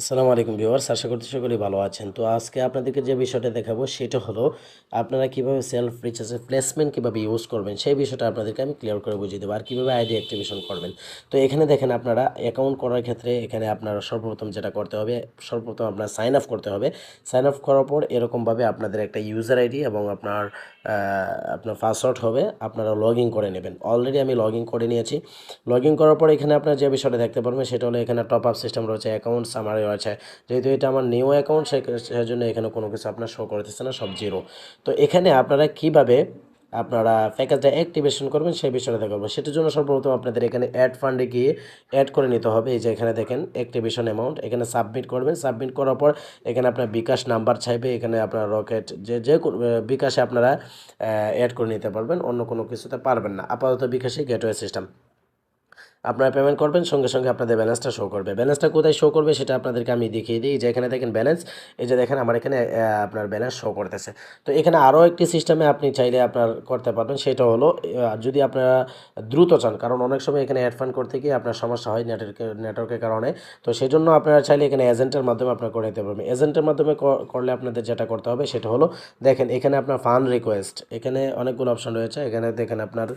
আসসালামু আলাইকুম ভিউয়ার্স, আশা করতে সকলেই ভালো আছেন। তো আজকে আপনাদেরকে যে বিষয়টা দেখাবো সেটা হলো, আপনারা কীভাবে সেলফ রিচার্জের প্লেসমেন্ট কীভাবে ইউজ করবেন, সেই বিষয়টা আপনাদেরকে আমি ক্লিয়ার করে বুঝিয়ে দেবো। আর কীভাবে আইডি অ্যাক্টিভেশন করবেন। তো এখানে দেখেন আপনারা অ্যাকাউন্ট করার ক্ষেত্রে এখানে আপনারা সর্বপ্রথম যেটা করতে হবে, সর্বপ্রথম আপনার সাইন আপ করতে হবে। সাইন আপ করার পর এরকমভাবে আপনাদের একটা ইউজার আইডি এবং আপনার আপনার পাসওয়ার্ড হবে, আপনারা লগ করে নেবেন। অলরেডি আমি লগ করে নিয়েছি। লগ করার পর এখানে আপনার যে বিষয়টা দেখতে পারবেন সেটা হলো এখানে টপ আপ সিস্টেম রয়েছে অ্যাকাউন্ট সামারি রয়েছে যেহেতু এটা আমার নিউ অ্যাকাউন্ট সেজন্য এখানে কোনো কিছু আপনার শো করতেছে না, সব জিরো তো এখানে আপনারা কীভাবে আপনারা প্যাকেজটা অ্যাক্টিভেশন করবেন, সেই বিষয়টা দেখাবো সেটার জন্য সর্বপ্রথম আপনাদের এখানে অ্যাড ফান্ডে গিয়ে অ্যাড করে নিতে হবে। এই যে এখানে দেখেন অ্যাক্টিভেশন অ্যামাউন্ট এখানে সাবমিট করবেন। সাবমিট করার পর এখানে আপনার বিকাশ নাম্বার চাইবে। এখানে আপনার রকেট যে যে বিকাশে আপনারা অ্যাড করে নিতে পারবেন। অন্য কোনো কিছুতে পারবেন না। আপাতত বিকাশে গেটওয়ে সিস্টেম আপনারা পেমেন্ট করবেন, সঙ্গে সঙ্গে আপনাদের ব্যালেন্সটা শো করবে। ব্যালেন্সটা কোথায় শো করবে সেটা আপনাদেরকে আমি দেখিয়ে দিই। যে এখানে দেখেন ব্যালেন্স এই যে দেখেন আমার এখানে আপনার ব্যালেন্স শো করতেছে। তো এখানে আরও একটি সিস্টেমে আপনি চাইলে আপনার করতে পারবেন, সেটা হলো যদি আপনারা দ্রুত চান, কারণ অনেক সময় এখানে অ্যাড ফান্ড করতে গিয়ে আপনার সমস্যা হয় নেটওয়ার্কের নেটওয়ার্কের কারণে। তো সেই জন্য আপনারা চাইলে এখানে এজেন্টের মাধ্যমে আপনার করে নিতে পারবেন। এজেন্টের মাধ্যমে করলে আপনাদের যেটা করতে হবে, সেটা হলো, দেখেন এখানে আপনার ফান্ড রিকোয়েস্ট এখানে অনেকগুলো অপশন রয়েছে। এখানে দেখেন আপনার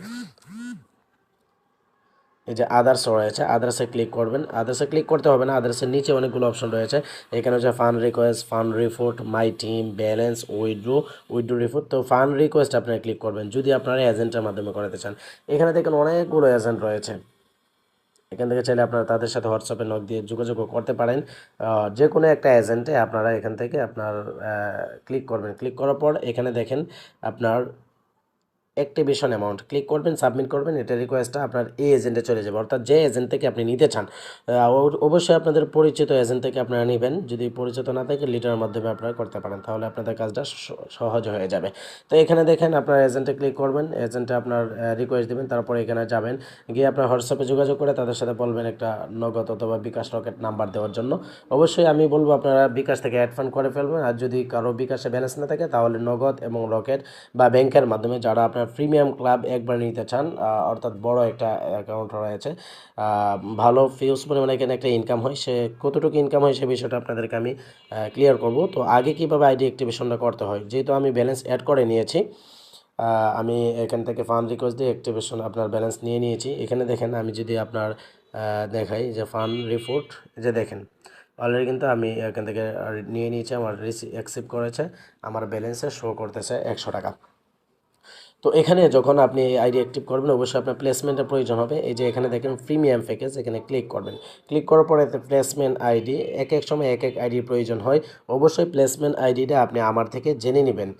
এই যে আদার্স রয়েছে আদার্সে ক্লিক করবেন। আদার্সে ক্লিক করতে হবে না আদার্সের নিচে অনেকগুলো অপশন রয়েছে। এখানে হচ্ছে fund request fund report my team balance withdraw withdraw report তো ফান্ড রিকোয়েস্ট আপনারা ক্লিক করবেন, যদি আপনারা এজেন্টের মাধ্যমে করাতে চান। এখানে দেখেন অনেকগুলো এজেন্ট রয়েছে। এখান থেকে চাইলে আপনারা তাদের সাথে হোয়াটসঅ্যাপে নক দিয়ে যোগাযোগ করতে পারেন। যে কোনো একটা এজেন্টে আপনারা এখান থেকে আপনার ক্লিক করবেন। ক্লিক করার পর এখানে দেখেন আপনার অ্যাক্টিভেশন অ্যামাউন্ট ক্লিক করবেন সাবমিট করবেন, এটা রিকোয়েস্টটা আপনার এই এজেন্টে চলে যাবে। অর্থাৎ যে এজেন্ট থেকে আপনি নিতে চান অবশ্যই আপনাদের পরিচিত এজেন্ট থেকে আপনারা নেবেন। যদি পরিচিত না থাকে লিটারের মাধ্যমে আপনারা করতে পারেন, তাহলে আপনাদের কাজটা সহজ হয়ে যাবে। তো এখানে দেখেন, আপনার এজেন্টে ক্লিক করবেন এজেন্টে আপনার রিকোয়েস্ট দেবেন, তারপরে এখানে যাবেন। গিয়ে আপনার হোয়াটসঅ্যাপে যোগাযোগ করে তাদের সাথে বলবেন একটা নগদ অথবা বিকাশ রকেট নাম্বার দেওয়ার জন্য। অবশ্যই আমি বলব, আপনারা বিকাশ থেকে অ্যাড ফান্ড করে ফেলবেন। আর যদি কারও বিকাশে ব্যালেন্স না থাকে, তাহলে নগদ এবং রকেট বা ব্যাংকের মাধ্যমে, যারা আপনার প্রিমিয়াম ক্লাব একবার নিতে চান অর্থাৎ বড় একটা অ্যাকাউন্ট রয়েছে। ভালো ফিউজ পরিমাণে এখানে একটা ইনকাম হয়, সে কতটুকু ইনকাম হয় সে বিষয়টা আপনাদেরকে আমি ক্লিয়ার করব। তো আগে কীভাবে আইডি অ্যাক্টিভেশনটা করতে হয়, যেহেতু আমি ব্যালেন্স অ্যাড করে নিয়েছি আমি এখান থেকে ফান্ড রিকোয়েস্ট দিয়ে অ্যাক্টিভেশন আপনার ব্যালেন্স নিয়ে নিয়েছি। এখানে দেখেন, আমি যদি আপনার দেখাই যে ফান্ড রিপোর্ট যে দেখেন অলরেডি কিন্তু আমি এখান থেকে নিয়ে নিয়েছি, আমার রিসি অ্যাকসেপ্ট করেছে, আমার ব্যালেন্সে শো করতেছে একশো টাকা। তো এখানে যখন আপনি আইডি অ্যাক্টিভ করবেন, অবশ্যই আপনার প্লেসমেন্টের প্রয়োজন হবে। এই যে এখানে দেখেন প্রিমিয়াম প্যাকেজ, এখানে ক্লিক করবেন। ক্লিক করার পরে প্লেসমেন্ট আইডি এক এক সময় এক এক আইডির প্রয়োজন হয়। অবশ্যই প্লেসমেন্ট আইডিটা আপনি আমার থেকে জেনে নেবেন।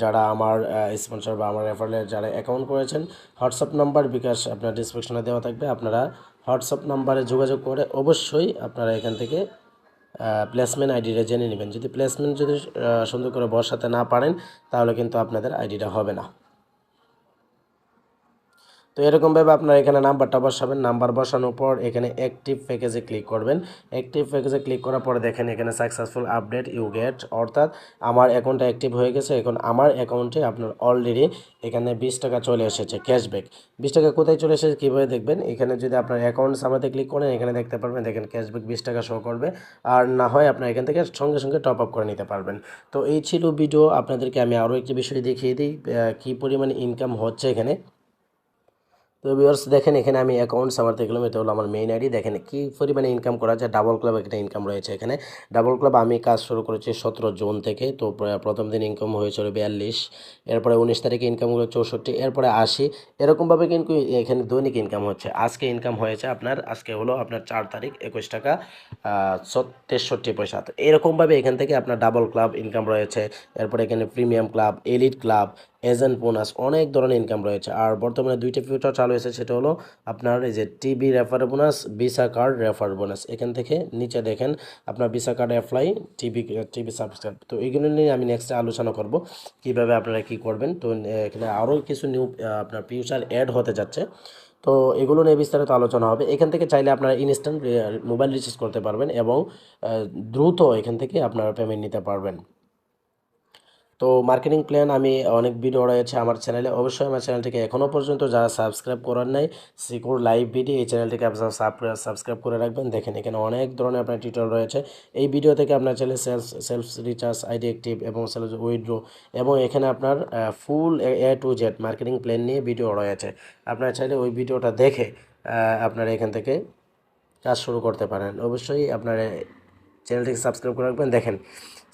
যারা আমার স্পন্সর বা আমার রেফারেলের যারা অ্যাকাউন্ট করেছেন হোয়াটসঅ্যাপ নাম্বার বিকাশ আপনার ডিসক্রিপশনে দেওয়া থাকবে। আপনারা হোয়াটসঅ্যাপ নাম্বারে যোগাযোগ করে অবশ্যই আপনারা এখান থেকে প্লেসমেন্ট আইডিটা জেনে নেবেন। যদি প্লেসমেন্ট যদি সুন্দর করে বসাতে না পারেন, তাহলে কিন্তু আপনাদের আইডিটা হবে না। তো এরকমভাবে আপনার এখানে নাম্বারটা বসাবেন। নাম্বার বসানোর পর এখানে অ্যাক্টিভ প্যাকেজে ক্লিক করবেন। অ্যাক্টিভ প্যাকেজে ক্লিক করার পরে দেখেন এখানে সাকসেসফুল আপডেট ইউ গেট অর্থাৎ আমার অ্যাকাউন্টটা অ্যাক্টিভ হয়ে গেছে। এখন আমার অ্যাকাউন্টে আপনার অলরেডি এখানে বিশ টাকা চলে এসেছে ক্যাশব্যাক বিশ টাকা কোথায় চলে এসেছে কীভাবে দেখবেন? এখানে যদি আপনার অ্যাকাউন্ট সামাতে ক্লিক করেন, এখানে দেখতে পারবেন দেখেন ক্যাশব্যাক বিশ টাকা শো করবে। আর না হয় আপনার এখান থেকে সঙ্গে সঙ্গে টপ আপ করে নিতে পারবেন। তো এই ছিল ভিডিও আপনাদেরকে আমি আরও একটি বিষয় দেখিয়ে দিই কী পরিমাণে ইনকাম হচ্ছে এখানে। তো ভিউয়ার্স দেখেন এখানে আমি অ্যাকাউন্টস আমার গেলাম এটা হলো আমার মেইন আইডি দেখেন কী পরিমাণে ইনকাম করা যায় ডাবল ক্লাব একটা ইনকাম রয়েছে এখানে। ডাবল ক্লাব আমি কাজ শুরু করেছি সতেরো জুন থেকে, তো প্র- প্রথম দিন ইনকাম হয়েছিল বিয়াল্লিশ, এরপরে উনিশ তারিখে ইনকাম হলো চৌষট্টি, এরপরে আশি। এরকমভাবে কিন্তু এখানে দৈনিক ইনকাম হচ্ছে। আজকে ইনকাম হয়েছে আপনার, আজকে হলো আপনার চার তারিখ, একুশ টাকা তেষট্টি পয়সা। তো এরকমভাবে এখান থেকে আপনার ডাবল ক্লাব ইনকাম রয়েছে। এরপরে এখানে premium club elite club agent bonus অনেক ধরনের ইনকাম রয়েছে। আর বর্তমানে দুইটা ফিউচার চালু হয়েছে সেটা হলো আপনার এই যে TB refer bonus visa card refer bonus এখান থেকে নিচে দেখেন আপনার visa card apply TV TV subscribe তো এইগুলো নিয়ে আমি নেক্সটে আলোচনা করব, কীভাবে আপনারা কি করবেন। তো এখানে আরও কিছু নিউ আপনার ফিউচার অ্যাড হতে যাচ্ছে। তো এগুলো নিয়ে বিস্তারিত আলোচনা হবে। এখান থেকে চাইলে আপনারা ইনস্ট্যান্ট মোবাইল রিচার্জ করতে পারবেন এবং দ্রুত এখান থেকে আপনারা পেমেন্ট নিতে পারবেন। তো মার্কেটিং প্ল্যান আমি অনেক ভিডিও রয়েছে আমার চ্যানেলে অবশ্যই আমার চ্যানেলটিকে এখনও পর্যন্ত যারা সাবস্ক্রাইব করার নাই, সিকিউর লাইভ ভিডিও এই চ্যানেলটিকে আপনারা সাবস্ক্রাইব করে রাখবেন। দেখেন এখানে অনেক ধরনের আপনার টিউটোরিয়াল রয়েছে। এই ভিডিও থেকে আপনার চ্যানেলে sales self recharge ID active এবং সেলস উইথড্রো এবং এখানে আপনার full A to Z marketing plan নিয়ে ভিডিও রয়েছে। আপনার চাইলে ওই ভিডিওটা দেখে আপনারা এখান থেকে কাজ শুরু করতে পারেন। অবশ্যই আপনার চ্যানেলটিকে সাবস্ক্রাইব করে রাখবেন। দেখেন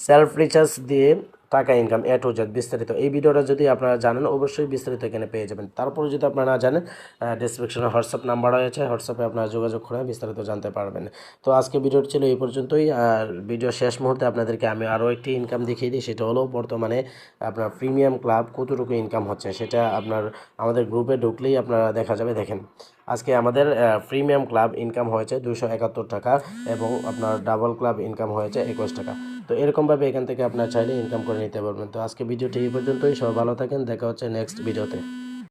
সেলফ রিচার্জ দিয়ে টাকা ইনকাম এ টু জেড বিস্তারিত। এই ভিডিওটা যদি আপনারা জানেন, অবশ্যই বিস্তারিত এখানে পেয়ে যাবেন। তারপরে যদি আপনারা না জানেন ডিসক্রিপশনে হোয়াটসঅ্যাপ নাম্বার রয়েছে। হোয়াটসঅ্যাপে আপনারা যোগাযোগ করে বিস্তারিত জানতে পারবেন। তো আজকে ভিডিওটি ছিল এই পর্যন্তই। আর ভিডিও শেষ মুহূর্তে আপনাদেরকে আমি আরও একটি ইনকাম দেখিয়ে দিই। সেটা হলো, বর্তমানে আপনার প্রিমিয়াম ক্লাব কতটুকু ইনকাম হচ্ছে, সেটা আপনার আমাদের গ্রুপে ঢুকলেই আপনারা দেখা যাবে। দেখেন, আজকে আমাদের প্রিমিয়াম ক্লাব ইনকাম হয়েছে দুশো একাত্তর টাকা এবং আপনার ডাবল ক্লাব ইনকাম হয়েছে একুশ টাকা। তো এরকমভাবে এখান থেকে আপনার চাইলে ইনকাম করে নিতে পারবেন। তো আজকে ভিডিওটি এই পর্যন্তই। সবাই ভালো থাকেন। দেখা হচ্ছে নেক্সট ভিডিওতে